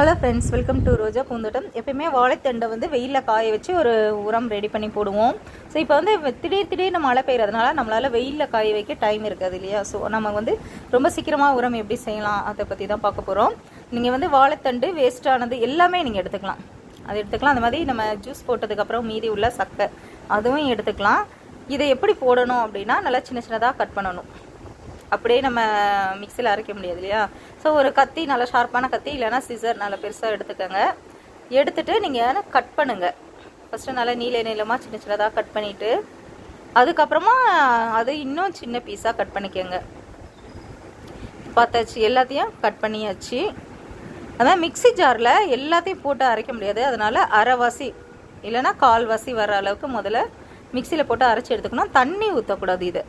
Hello friends welcome to Roja Poonthottam எப்பயுமே வாழைத்தண்டை வந்து வெயிலில் காய வச்சு ஒரு உரம் ரெடி பண்ணி போடுவோம். ஸோ இப்போ வந்து திடீர் திடீர்னு மழை பெய்யறதுனால நம்மளால் வெயிலில் காய வைக்க டைம் இருக்காது இல்லையா? ஸோ நம்ம வந்து ரொம்ப சீக்கிரமாக உரம் எப்படி செய்யலாம் அதை பற்றி தான் பார்க்க போகிறோம் நீங்கள் வந்து வாழைத்தண்டு வேஸ்டானது எல்லாமே நீங்கள் எடுத்துக்கலாம். அது எடுத்துக்கலாம். அந்த மாதிரி நம்ம ஜூஸ் போட்டதுக்கப்புறம் மீதி உள்ள சக்கை அதுவும் எடுத்துக்கலாம். இதை எப்படி போடணும் அப்படின்னா நல்லா சின்ன சின்னதாக கட் பண்ணணும். அப்படியே நம்ம மிக்சியில் அரைக்க முடியாது இல்லையா? ஸோ ஒரு கத்தி நல்லா ஷார்ப்பான கத்தி இல்லைன்னா சிசர் நல்லா பெருசாக எடுத்துக்கோங்க. எடுத்துட்டு நீங்கள் கட் பண்ணுங்கள் ஃபஸ்ட்டு நல்லா நீல நீளமாக சின்ன சின்னதாக கட் பண்ணிவிட்டு அதுக்கப்புறமா அது இன்னும் சின்ன பீஸாக கட் பண்ணிக்கோங்க. பார்த்தாச்சு எல்லாத்தையும் கட் பண்ணியாச்சு. அதான் மிக்ஸி ஜாரில் எல்லாத்தையும் போட்டு அரைக்க முடியாது. அதனால் அரைவாசி இல்லைன்னா கால்வாசி வர அளவுக்கு முதல்ல மிக்சியில் போட்டு அரைச்சி எடுத்துக்கணும். தண்ணி ஊற்றக்கூடாது இது.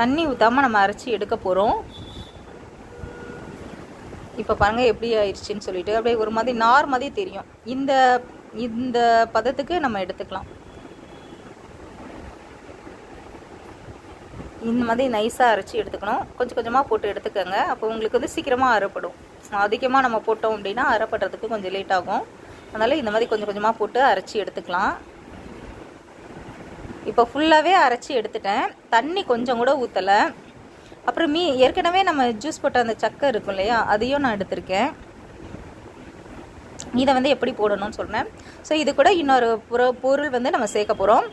தண்ணி ஊற்றாமல் நம்ம அரைச்சி எடுக்க போகிறோம் இப்போ பாருங்கள் எப்படி ஆயிடுச்சின்னு சொல்லிட்டு அப்படியே ஒரு மாதிரி நார் மாதிரி தெரியும். இந்த இந்த பதத்துக்கு நம்ம எடுத்துக்கலாம். இந்த மாதிரி நைஸாக அரைச்சி எடுத்துக்கணும். கொஞ்சம் கொஞ்சமாக போட்டு எடுத்துக்கோங்க. அப்போ உங்களுக்கு வந்து சீக்கிரமாக அரைப்படும் அதிகமாக நம்ம போட்டோம் அப்படின்னா அரைப்படுறதுக்கு கொஞ்சம் லேட் ஆகும். அதனால் இந்த மாதிரி கொஞ்சம் கொஞ்சமாக போட்டு அரைச்சி எடுத்துக்கலாம். இப்போ ஃபுல்லாகவே அரைச்சி எடுத்துட்டேன். தண்ணி கொஞ்சம் கூட ஊற்றலை அப்புறம் மீ ஏற்கனவே நம்ம ஜூஸ் போட்ட அந்த சக்கை இருக்கும் இல்லையா அதையும் நான் எடுத்திருக்கேன். இதை வந்து எப்படி போடணும்னு சொன்னேன் ஸோ இது கூட இன்னொரு புற பொருள் வந்து நம்ம சேர்க்க போகிறோம்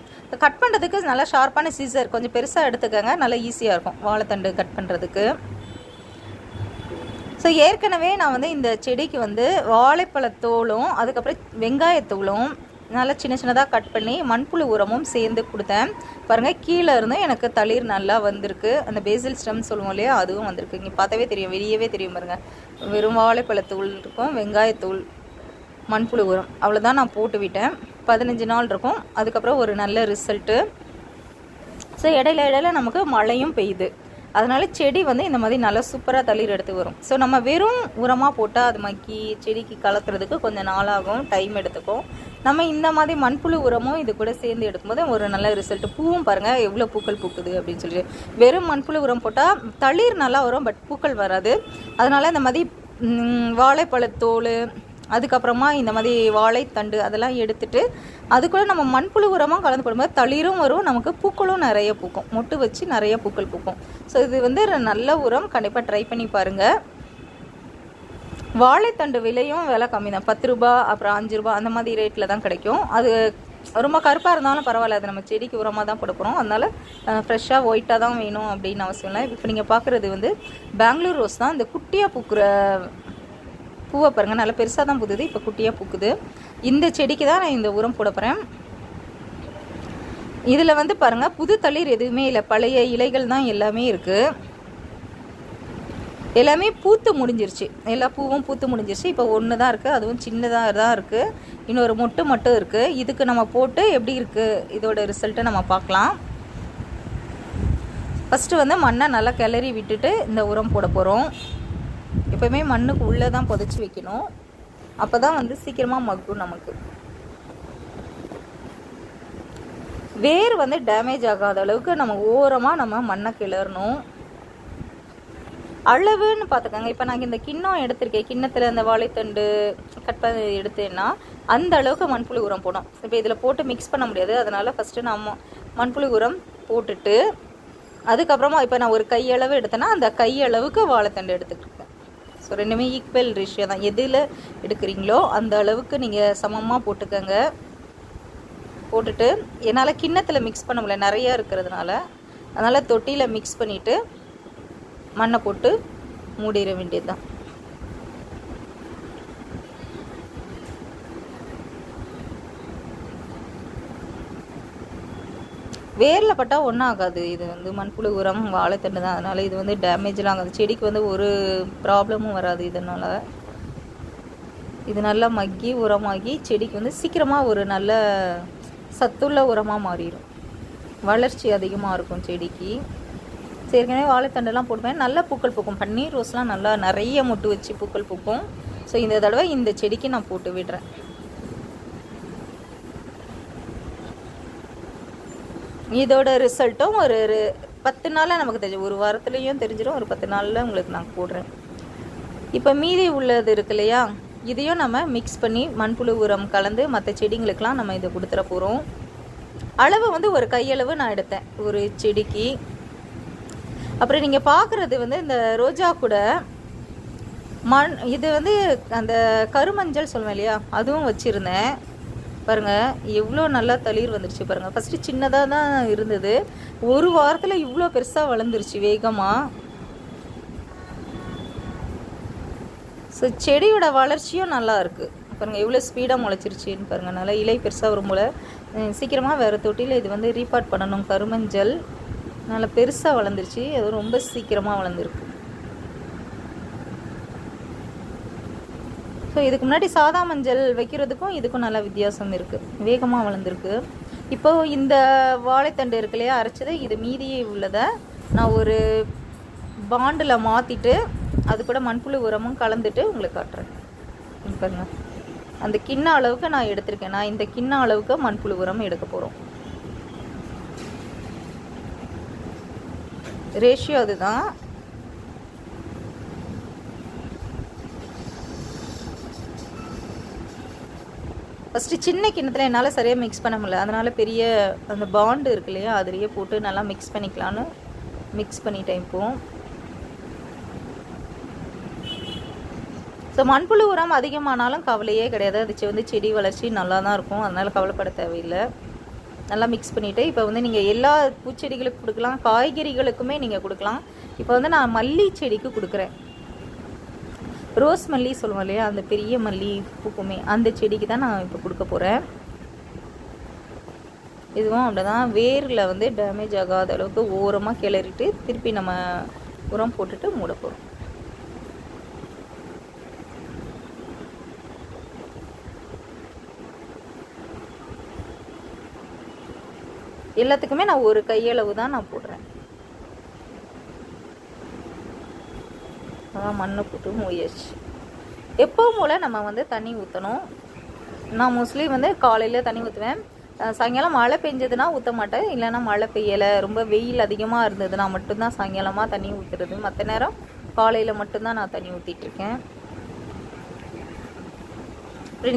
கட் பண்ணுறதுக்கு நல்லா ஷார்ப்பான சீசர் கொஞ்சம் பெருசாக எடுத்துக்கோங்க நல்லா ஈஸியாக இருக்கும் வாழைத்தண்டு கட் பண்ணுறதுக்கு ஸோ ஏற்கனவே நான் வந்து இந்த செடிக்கு வந்து வாழைப்பழத்தோலும் அதுக்கப்புறம் வெங்காயத்தூளும் நல்லா சின்ன சின்னதாக கட் பண்ணி மண்புழு உரமும் சேர்ந்து கொடுத்தேன். பாருங்கள் கீழே இருந்தும் எனக்கு தளிர் நல்லா வந்திருக்கு. அந்த பேசில் ஸ்டெம் சொல்லுவோம் இல்லையா அதுவும் வந்திருக்கு. இங்கே பார்த்தாவே தெரியும் வெளியவே தெரியும் பாருங்கள் வெறும் வாழைப்பழத்தூள் இருக்கும் வெங்காயத்தூள் மண்புழு உரம். அவ்வளோதான் நான் போட்டு விட்டேன். பதினஞ்சு நாள் இருக்கும். அதுக்கப்புறம் ஒரு நல்ல ரிசல்ட்டு ஸோ இடையில இடையில நமக்கு மழையும் பெய்யுது. அதனால செடி வந்து இந்த மாதிரி நல்லா சூப்பராக தளிர் எடுத்து வரும். ஸோ நம்ம வெறும் உரமாக போட்டால் அது மக்கி செடிக்கு கலக்கிறதுக்கு கொஞ்சம் நாளாகும் டைம் எடுத்துக்கும். நம்ம இந்த மாதிரி மண்புழு உரமும் இது கூட சேர்ந்து எடுக்கும்போது ஒரு நல்ல ரிசல்ட் பூவும் பாருங்கள் எவ்வளோ பூக்கள் பூக்குது அப்படின்னு சொல்லிட்டு. வெறும் மண்புழு உரம் போட்டால் தளிர் நல்லா வரும் பட் பூக்கள் வராது. அதனால இந்த மாதிரி வாழைப்பழத்தோல் அதுக்கப்புறமா இந்த மாதிரி வாழைத்தண்டு அதெல்லாம் எடுத்துட்டு அதுக்குள்ளே நம்ம மண்புழு உரமாக கலந்து போடும்போது தளிரும் வரும் நமக்கு பூக்களும் நிறைய பூக்கும். மொட்டு வச்சு நிறைய பூக்கள் பூக்கும். ஸோ இது வந்து ஒரு நல்ல உரம். கண்டிப்பாக ட்ரை பண்ணி பாருங்கள் வாழைத்தண்டு விலையும் விலை கம்மி தான். பத்து ரூபா அப்புறம் அஞ்சு ரூபா அந்த மாதிரி ரேட்டில் தான் கிடைக்கும். அது ரொம்ப கருப்பாக இருந்தாலும் பரவாயில்ல. அது நம்ம செடிக்கு உரமாக தான் கொடுக்குறோம் அதனால் ஃப்ரெஷ்ஷாக ஒயிட்டாக தான் வேணும் அப்படின்னு அவசியம் இல்லை. இப்போ நீங்கள் பார்க்குறது வந்து பெங்களூர் ரோஸ் தான். இந்த குட்டியாக பூக்கிற பூவை பாருங்கள் நல்லா பெருசாக தான் புதுது இப்போ குட்டியாக பூக்குது. இந்த செடிக்கு தான் நான் இந்த உரம் போட போகிறேன் இதில் வந்து பாருங்கள் புது தளிர் எதுவுமே இல்லை பழைய இலைகள் தான் எல்லாமே இருக்குது எல்லாமே பூத்து முடிஞ்சிருச்சு. எல்லா பூவும் பூத்து முடிஞ்சிருச்சு. இப்போ ஒன்று தான் இருக்குது அதுவும் சின்னதாக தான் இருக்குது இன்னொரு மொட்டு மட்டும் இருக்குது இதுக்கு நம்ம போட்டு எப்படி இருக்குது இதோட ரிசல்ட்டை நம்ம பார்க்கலாம். ஃபஸ்ட்டு வந்து மண்ணை நல்லா கிளறி விட்டுட்டு இந்த உரம் போட போகிறோம் எப்போவுமே மண்ணுக்கு உள்ளே தான் புதைச்சி வைக்கணும். அப்போ தான் வந்து சீக்கிரமாக மக்கும் நமக்கு. வேர் வந்து டேமேஜ் ஆகாத அளவுக்கு நம்ம ஓரமாக நம்ம மண்ணை கிளறணும். அளவுன்னு பார்த்துக்கோங்க. இப்போ நாங்கள் இந்த கிண்ணம் எடுத்திருக்கேன். கிண்ணத்தில் இந்த வாழைத்தண்டு கட் பண்ணி எடுத்தேன்னா அந்த அளவுக்கு மண்புழு உரம் போடும் இப்போ இதில் போட்டு மிக்ஸ் பண்ண முடியாது. அதனால் ஃபஸ்ட்டு நம்ம மண்புழு உரம் போட்டுட்டு அதுக்கப்புறமா இப்போ நான் ஒரு கையளவு எடுத்தேன்னா அந்த கையளவுக்கு வாழைத்தண்டு எடுத்துக்கிட்டேன் ஸோ ரெண்டுமே ஈக்குவல் ரேஷியோ தான். எதில் எடுக்கிறீங்களோ அந்த அளவுக்கு நீங்கள் சமமாக போட்டுக்கோங்க. போட்டுட்டு என்னால் கிண்ணத்தில் மிக்ஸ் பண்ண முடியல. நிறையா இருக்கிறதுனால. அதனால் தொட்டியில் மிக்ஸ் பண்ணிவிட்டு மண்ணை போட்டு மூடிட வேண்டியது தான் வேரில் பட்டால் ஒன்றும் ஆகாது. இது வந்து மண்புழு உரம் வாழைத்தண்டு தான். அதனால் இது வந்து டேமேஜ்லாம் ஆகாது. செடிக்கு வந்து ஒரு ப்ராப்ளமும் வராது இதனால். இது நல்லா மக்கி உரமாகி செடிக்கு வந்து சீக்கிரமாக ஒரு நல்ல சத்துள்ள உரமாக மாறிடும் வளர்ச்சி அதிகமாக இருக்கும் செடிக்கு. ஏற்கனவே வாழைத்தண்டெல்லாம் போடுவேன் நல்லா பூக்கள் பூக்கும். பன்னீர் ரோஸ்லாம் நல்லா நிறைய மொட்டு வச்சு பூக்கள் பூக்கும். ஸோ இந்த தடவை இந்த செடிக்கு நான் போட்டு விடுறேன். இதோட ரிசல்ட்டும் ஒரு பத்து நாளில் நமக்கு தெரிஞ்சு ஒரு வாரத்துலேயும் தெரிஞ்சிடும் ஒரு பத்து நாளில் உங்களுக்கு நான் போடுறேன் இப்போ மீதி உள்ளது இருக்கு இல்லையா? இதையும் நம்ம மிக்ஸ் பண்ணி மண்புழு உரம் கலந்து மற்ற செடிங்களுக்கெலாம் நம்ம இதை கொடுத்துட போகிறோம் அளவு வந்து ஒரு கையளவு நான் எடுத்தேன். ஒரு செடிக்கு. அப்புறம் நீங்கள் பார்க்குறது வந்து இந்த ரோஜா கூட மண் இது வந்து அந்த கருமஞ்சள் சொல்லுவேன் இல்லையா? அதுவும் வச்சுருந்தேன். பாருங்கள் எவ்வளோ நல்லா தளிர் வந்துருச்சு பாருங்கள் ஃபஸ்ட்டு சின்னதாக தான் இருந்தது. ஒரு வாரத்தில் இவ்வளோ பெருசாக வளர்ந்துருச்சு வேகமாக ஸோ செடியோட வளர்ச்சியும் நல்லா இருக்குது பாருங்கள் எவ்வளோ ஸ்பீடாக முளைச்சிருச்சின்னு பாருங்கள் நல்லா இலை பெருசாக வரும் போல். சீக்கிரமாக வேறு தொட்டியில் இது வந்து ரீபார்ட் பண்ணணும். கருமஞ்சள். நல்லா பெருசாக வளர்ந்துருச்சு. அது ரொம்ப சீக்கிரமாக வளர்ந்துருக்கு. ஸோ இதுக்கு முன்னாடி சாதா மஞ்சள் வைக்கிறதுக்கும் இதுக்கும் நல்லா வித்தியாசம் இருக்குது வேகமாக வளர்ந்துருக்கு. இப்போது இந்த வாழைத்தண்டு இருக்கு இல்லையா அரைச்சது இது மீதியே உள்ளதை நான் ஒரு பாண்டில் மாற்றிட்டு அது கூட மண்புழு உரமும் கலந்துட்டு உங்களுக்கு காட்டுறேன். பாருங்க. அந்த கிண்ண அளவுக்கு நான் எடுத்திருக்கேன். நான் இந்த கிண்ண அளவுக்கு மண்புழு உரம் எடுக்க போகிறோம் ரேஷியோ அதுதான். ஃபஸ்ட்டு சின்ன கிண்ணத்தில் என்னால் சரியாக மிக்ஸ் பண்ண முடியல. அதனால் பெரிய அந்த பாண்டு இருக்கு இல்லையா அதுலேயே போட்டு நல்லா மிக்ஸ் பண்ணிக்கலான்னு மிக்ஸ் பண்ணிட்டேன் இப்போது ஸோ மண்புழு உரம் அதிகமானாலும் கவலையே கிடையாது. அது வந்து செடி வளர்ச்சி நல்லா தான் இருக்கும். அதனால் கவலைப்பட தேவையில்லை. நல்லா மிக்ஸ் பண்ணிவிட்டு இப்போ வந்து நீங்கள் எல்லா பூச்செடிகளுக்கு கொடுக்கலாம். காய்கறிகளுக்குமே நீங்கள் கொடுக்கலாம். இப்போ வந்து நான் மல்லி செடிக்கு கொடுக்குறேன். ரோஸ் மல்லி சொல்லுவோம் இல்லையா? அந்த பெரிய மல்லி பூக்குமே அந்த செடிக்கு தான் நான் இப்போ கொடுக்க போகிறேன் இதுவும் அப்படிதான். வேரில் வந்து டேமேஜ் ஆகாத அளவுக்கு ஓரமாக கிளறிட்டு திருப்பி நம்ம உரம் போட்டுட்டு மூட போகிறோம் எல்லாத்துக்குமே நான் ஒரு கையளவு தான் நான் போடுறேன். அதான் மண்ணை போட்டு மூயாச்சு எப்பவும் போல் நம்ம வந்து தண்ணி ஊற்றணும் நான் மோஸ்ட்லி வந்து காலையில் தண்ணி ஊற்றுவேன் சாயங்காலம் மழை பெஞ்சதுன்னா ஊற்ற மாட்டேன். இல்லைன்னா மழை பெய்யலை. ரொம்ப வெயில் அதிகமாக இருந்ததுன்னா மட்டும்தான் சாயங்காலமாக தண்ணி ஊற்றுறது மற்ற நேரம் காலையில் மட்டும்தான் நான் தண்ணி ஊற்றிட்டுருக்கேன்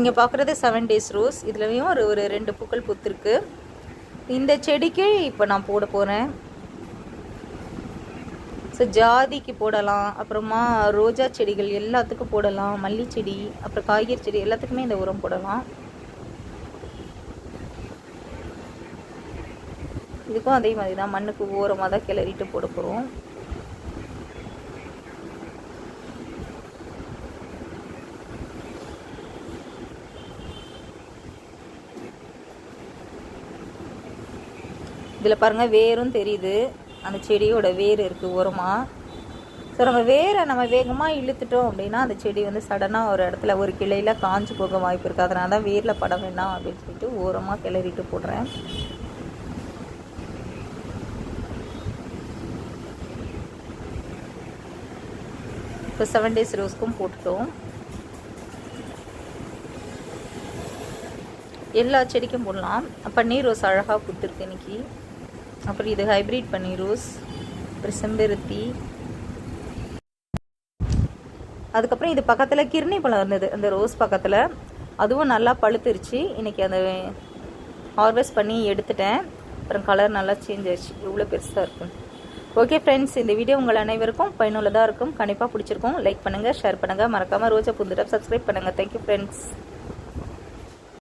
நீங்கள் பார்க்குறது செவன் டேஸ் ரோஸ் இதுலேயும் ஒரு ஒரு ரெண்டு பூக்கள் பூத்துருக்கு. இந்த செடிக்கு இப்போ நான் போட போகிறேன் ஸோ ஜாதிக்கு போடலாம் அப்புறமா ரோஜா செடிகள் எல்லாத்துக்கும் போடலாம் மல்லி செடி அப்புறம் காய்கறி செடி எல்லாத்துக்குமே இந்த உரம் போடலாம். இதுக்கும் அதே மாதிரி தான் மண்ணுக்கு ஓரமாக தான் கிளறிட்டு போட போகிறோம் இதில் பாருங்கள் வேரும் தெரியுது. அந்த செடியோட வேர் இருக்குது ஓரமாக ஸோ நம்ம வேரை நம்ம வேகமாக இழுத்துட்டோம் அப்படின்னா அந்த செடி வந்து சடனாக ஒரு இடத்துல ஒரு கிளையில் காஞ்சு போக வாய்ப்பு இருக்குது அதனால தான் வேரில் படம் வேண்டாம் அப்படின்னு சொல்லிட்டு ஓரமாக கிளறிட்டு போடுறேன். இப்போ செவன் டேஸ் ரோஸ்க்கும் போட்டுட்டோம். எல்லா செடிக்கும் போடலாம். பன்னீர் ரோஸ் அழகாக கொடுத்துருக்கு இன்னைக்கு. அப்புறம் இது ஹைப்ரிட் பண்ணி ரோஸ் அப்புறம் செம்பருத்தி அதுக்கப்புறம் இது பக்கத்தில் கிர்னி பழம் இருந்தது அந்த ரோஸ் பக்கத்தில். அதுவும் நல்லா பழுத்துருச்சு. இன்றைக்கி அந்த ஹார்வெஸ்ட் பண்ணி எடுத்துட்டேன். அப்புறம் கலர் நல்லா சேஞ்ச் ஆயிடுச்சு. இவ்வளோ பெருசாக இருக்கும். ஓகே ஃப்ரெண்ட்ஸ் இந்த வீடியோ உங்கள் அனைவருக்கும் பயனுள்ளதாக இருக்கும். கண்டிப்பாக பிடிச்சிருக்கும். லைக் பண்ணுங்கள் ஷேர் பண்ணுங்கள் மறக்காமல் ரோஜா புந்துட்டா சப்ஸ்கிரைப் பண்ணுங்கள் தேங்க்யூ ஃப்ரெண்ட்ஸ்